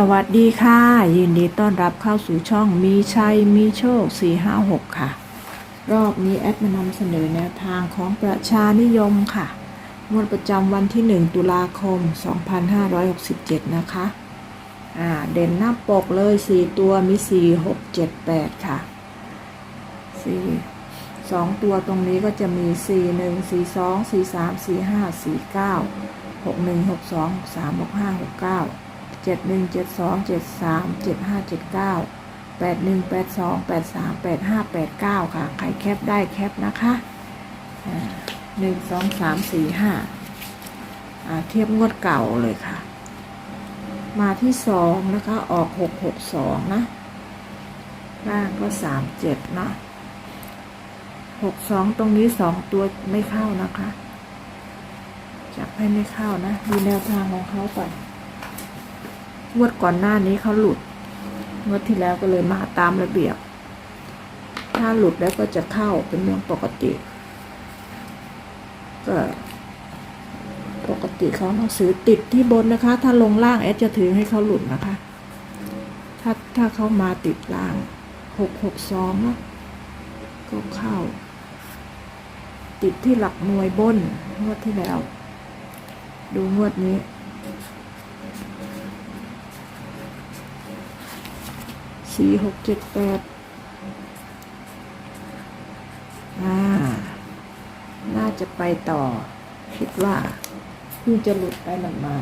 สวัสดีค่ะ ยินดีต้อนรับเข้าสู่ช่องมีชัยมีโชค 456 ค่ะ รอบนี้แอดมานำเสนอแนวทางของประชานิยมค่ะงวดประจำวันที่ 1 ตุลาคม 2567 นะคะอ่าเด่นหน้าปกเลย 4 ตัวมี 4 6 7 8 ค่ะ 4 2 ตัวตรงนี้ก็จะมี 4 1 4 2 4 3 4 5 4 9 6 1 6 2 6 3 6 5 6 9เจ็ดหนึ่งเจ็ดสองเจ็ดสามเจ็ดห้าเจ็ดเก้าแปดหนึ่งแปดสองแปดสามแปดห้าแปดเก้าค่ะ ใครแคปได้แคปนะคะหนึ่งสองสามสี่ห้าเทียบงวดเก่าเลยค่ะ มาที่สองนะคะ ออกหกหกสองนะล่างก็สามเจ็ดนะหกสองตรงนี้สองตัวไม่เข้านะคะ จับให้ไม่เข้านะ ดูแนวทางของเขาก่อน งวดก่อนหน้านี้เขาหลุดงวดที่แล้วก็เลยมาตามระเบียบ ถ้าหลุดแล้วก็จะเข้าเป็นเรื่องปกติก็ปกติเขาหนังสือติดที่บนนะคะ ถ้าลงล่างแอดจะถือให้เขาหลุดนะคะ ถ้าถ้าเขามาติดล่างหกหกสองก็เข้า ติดที่หลักหน่วยบนงวดที่แล้ว ดูงวดนี้ สี่หกเจ็ดแปดอ่า น่าจะไปต่อ คิดว่าเพิ่งจะหลุดไปหลังมา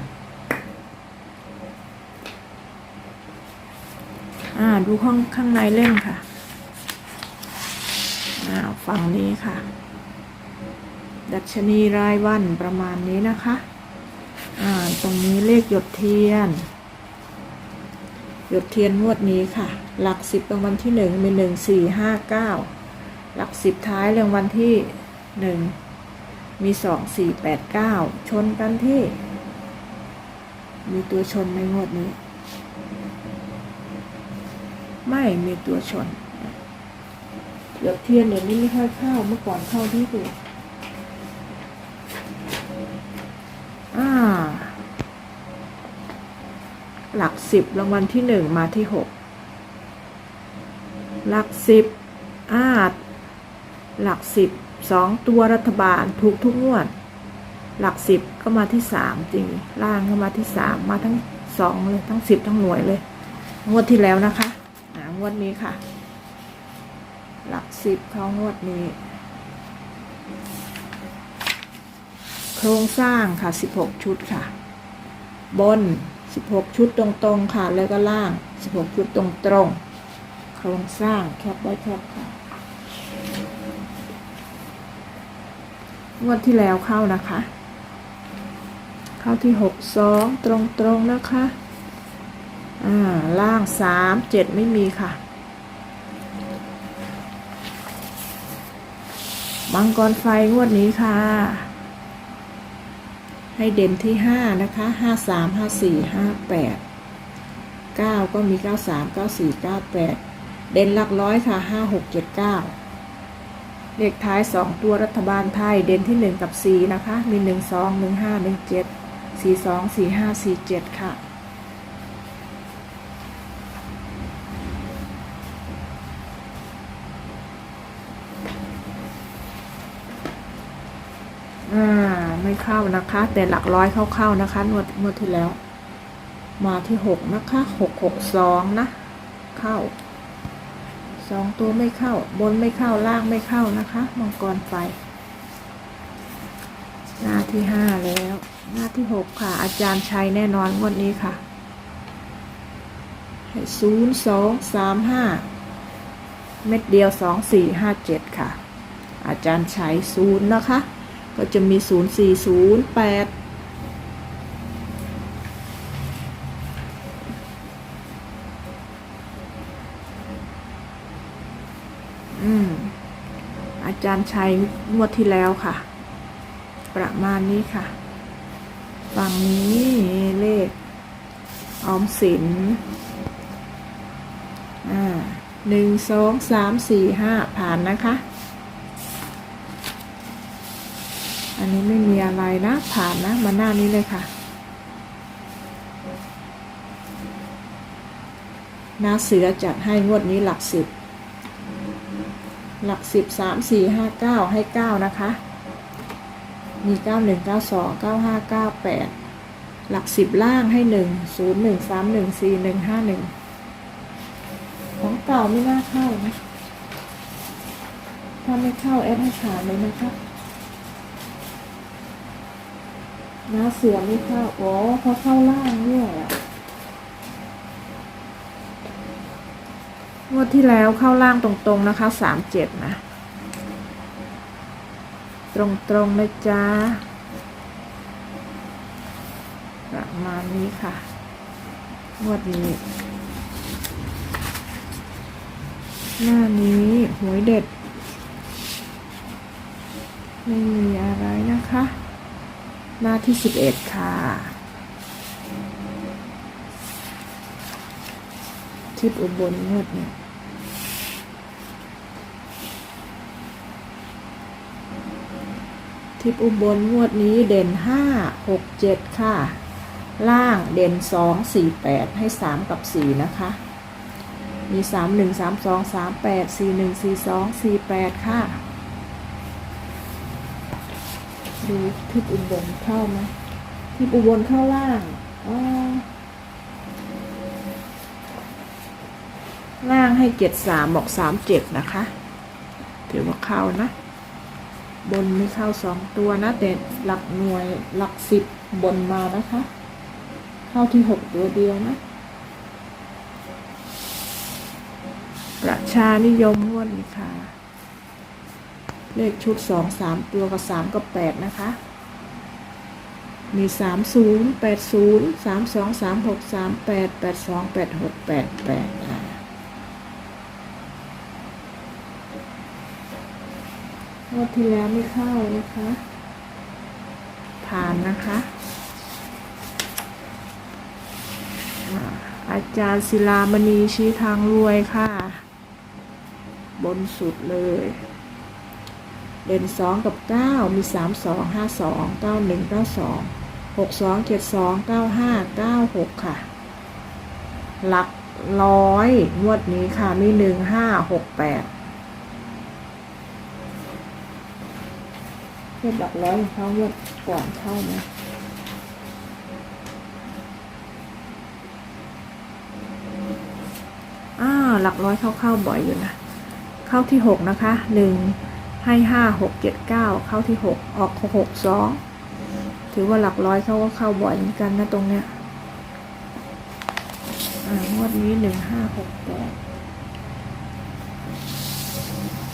อ่า ดูข้างข้างในเล่มค่ะอ่าฝั่งนี้ค่ะ ดัชนีรายวันประมาณนี้นะคะ อ่า ตรงนี้เลขหยดเทียน หยดเทียนงวดนี้ค่ะ หลักสิบรางวัลที่หนึ่งมีหนึ่งสี่ห้าเก้าหลักสิบท้ายรางวัลที่หนึ่งมีสองสี่แปดเก้าชนกันที่ มีตัวชนในงวดนี้ ไม่มีตัวชนหยดเทียนเดี๋ยวนี้ไม่ค่อยเข้าเมื่อก่อนเข้าที่สุดอ่า หลักสิบรางวัลที่หนึ่งมาที่หกหลักสิบอาดหลักสิบสองตัวรัฐบาลถูกทุกงวด หลักสิบก็มาที่สามจริงล่างก็มาที่สามมาทั้งสองเลยทั้งสิบทั้งหน่วยเลย งวดที่แล้วนะคะอ่างวดนี้ค่ะ หลักสิบเขางวดนี้ โครงสร้างค่ะสิบหกชุดค่ะ บน 16 ชุดตรงๆค่ะ แล้วก็ล่าง 16 ชุดตรงๆ โครงสร้างแคปไว้แคปค่ะงวดที่แล้วเข้านะคะ เข้าที่ 62 ตรงๆนะคะ อ่า ล่าง 3 7 ไม่มีค่ะมังกรไฟงวดนี้ค่ะ ให้เด่นที่ห้านะคะห้าสามห้าสี่ห้าแปดเก้าก็มีเก้าสามเก้าสี่เก้าแปดเด่นหลักร้อยค่ะห้าหกเจ็ดเก้าเลขท้ายสองตัวรัฐบาลไทยเด่นที่หนึ่งกับสี่นะคะ มีหนึ่งสองหนึ่งห้าหนึ่งเจ็ดสี่สองสี่ห้าสี่เจ็ดค่ะอ่า ไม่เข้านะคะ แต่หลักร้อยเข้าๆนะคะงวดงวดที่แล้ว มาที่หกนะคะหกหกสองนะ เข้าสองตัวไม่เข้า บนไม่เข้าล่างไม่เข้านะคะมังกรไฟหน้าที่ห้าแล้ว หน้าที่หกค่ะ อาจารย์ชัยแน่นอนงวดนี้ค่ะศูนย์สองสามห้าเม็ดเดียวสองสี่ห้าเจ็ดค่ะ อาจารย์ชัยศูนย์นะคะ ก็จะมี 0 4 0 8 อืม อาจารย์ชัยงวดที่แล้วค่ะ ประมาณนี้ค่ะ ฝั่งนี้เลขออมสิน อ่าหนึ่งสองสามสี่ห้าผ่านนะคะ อันนี้ไม่มีอะไรนะ ผ่านนะ มาหน้านี้เลยค่ะ นาเสือจัดให้งวดนี้หลักสิบ หลักสิบสามสี่ห้าเก้าให้เก้านะคะ มีเก้าหนึ่งเก้าสองเก้าห้าเก้าแปดหลักสิบล่างให้หนึ่งศูนย์หนึ่งสามหนึ่งสี่หนึ่งห้าหนึ่งของเก่าไม่น่าเข้านะ ถ้าไม่เข้าแอดให้ขาดเลยนะคะ น้าเสือไม่เข้าอ๋อเพราเข้าล่างด้วยอะงวดที่แล้วเข้าล่างตรงๆนะคะสามเจ็ดนะ ตรงๆเลยจ้า ประมาณนี้ค่ะ งวดนี้ หน้านี้หวยเด็ด ไม่มีอะไร หน้าที่สิบเอ็ดค่ะทิศอุบลงวดเนี่ยทิศอุบลงวดนี้เด่นห้าหกเจ็ดค่ะ ล่างเด่นสองสี่แปดให้สามกับสี่นะคะ มีสามหนึ่งสามสองสามแปดสี่หนึ่งสี่สองสี่แปดค่ะ ดูทิศอุบลเข้าไหมทิศอุบลเข้าล่างอ๋อล่างให้เจ็ดสามบอกสามเจ็ดนะคะถือว่าเข้านะ บนไม่เข้าสองตัวนะ แต่หลักหน่วยหลักสิบบนมานะคะ เข้าที่หกตัวเดียวนะ ประชานิยมงวดนี้ค่ะ เลขชุดสองสามตัวกับสามกับแปดนะคะ มีสามศูนย์แปดศูนย์สามสองสามหกสามแปดแปดสองแปดหกแปดแปดอะงวดที่แล้วไม่เข้านะคะ ผ่านนะคะอ่าอาจารย์ศิลามณีชี้ทางรวยค่ะ บนสุดเลย เด่นสองกับเก้ามีสามสองห้าสองเก้าหนึ่งเก้าสองหกสองเจ็ดสองเก้าห้าเก้าหกค่ะ หลักร้อยงวดนี้ค่ะ มีหนึ่งห้าหกแปดเทียบหลักร้อยของเขางวดก่อนเข้าไหมอ้าหลักร้อยเข้าเข้าบ่อยอยู่นะ เข้าที่หกนะคะหนึ่ง ให้ห้าหกเจ็ดเก้าเข้าที่หกออกหกสองถือว่าหลักร้อยเขาก็เข้าบ่อยเหมือนกันนะตรงเนี้ยอ่างวดนี้หนึ่งห้าหกแปด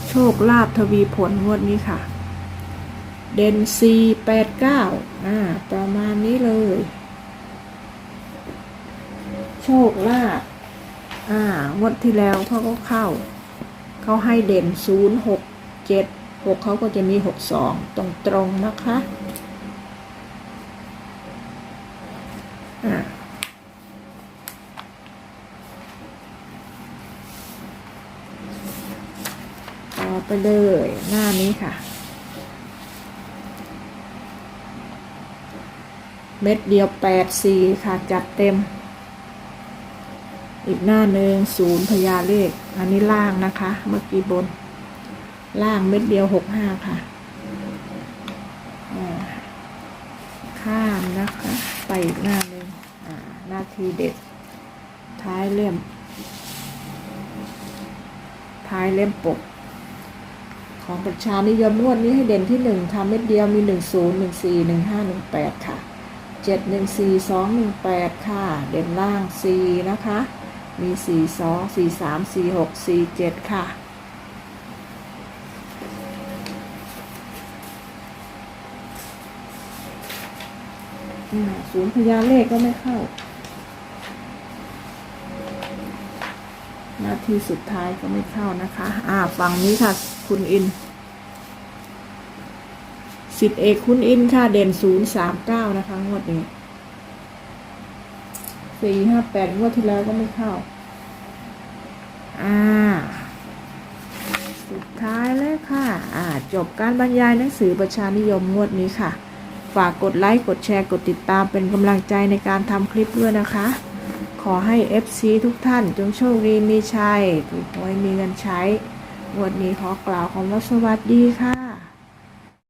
โชคลาภทวีผลงวดนี้ค่ะ เด่นสี่แปดเก้าอ่า ประมาณนี้เลย โชคลาภอ่างวดที่แล้วเขาก็เข้า เขาให้เด่นศูนย์หกเจ็ด หกเขาก็จะมีหกสองตรงตรงๆนะคะอะต่อไปเลยหน้านี้ค่ะ เม็ดเดียวแปดสี่ค่ะ จัดเต็ม อีกหน้าหนึ่งศูนย์พญาเลข อันนี้ล่างนะคะ เมื่อกี้บน ล่างเม็ดเดียวหกห้าค่ะ ข้ามนะคะ ไปอีกหน้าหนึ่งหน้าทีเด็ด ท้ายเล่ม ท้ายเล่มปก ของประชานิยมนวดนี้ให้เด่นที่หนึ่งทำเม็ดเดียวมีหนึ่งศูนย์หนึ่งสี่หนึ่งห้าหนึ่งแปดค่ะเจ็ดหนึ่งสี่สองหนึ่งแปดค่ะ เด่นล่างสี่นะคะ มีสี่สองสี่สามสี่หกสี่เจ็ดค่ะ ศูนย์พญาเลขก็ไม่เข้า นาทีสุดท้ายก็ไม่เข้านะคะ อ่าฝั่งนี้ค่ะ คุณอิน สิทธิเอกคุณอินค่ะ เด่นศูนย์สามเก้านะคะ งวดนี้สี่ห้าแปดงวดที่แล้วก็ไม่เข้า อ่า สุดท้ายเลยค่ะ อ่า จบการบรรยายหนังสือประชานิยมงวดนี้ค่ะ ฝากกดไลค์กดแชร์กดติดตามเป็นกำลังใจในการทำคลิปด้วยนะคะ ขอให้ FC ทุกท่านจงโชคดีมีชัยถูกหวยมีเงินใช้งวดนี้ขอกล่าวคำว่าสวัสดีค่ะ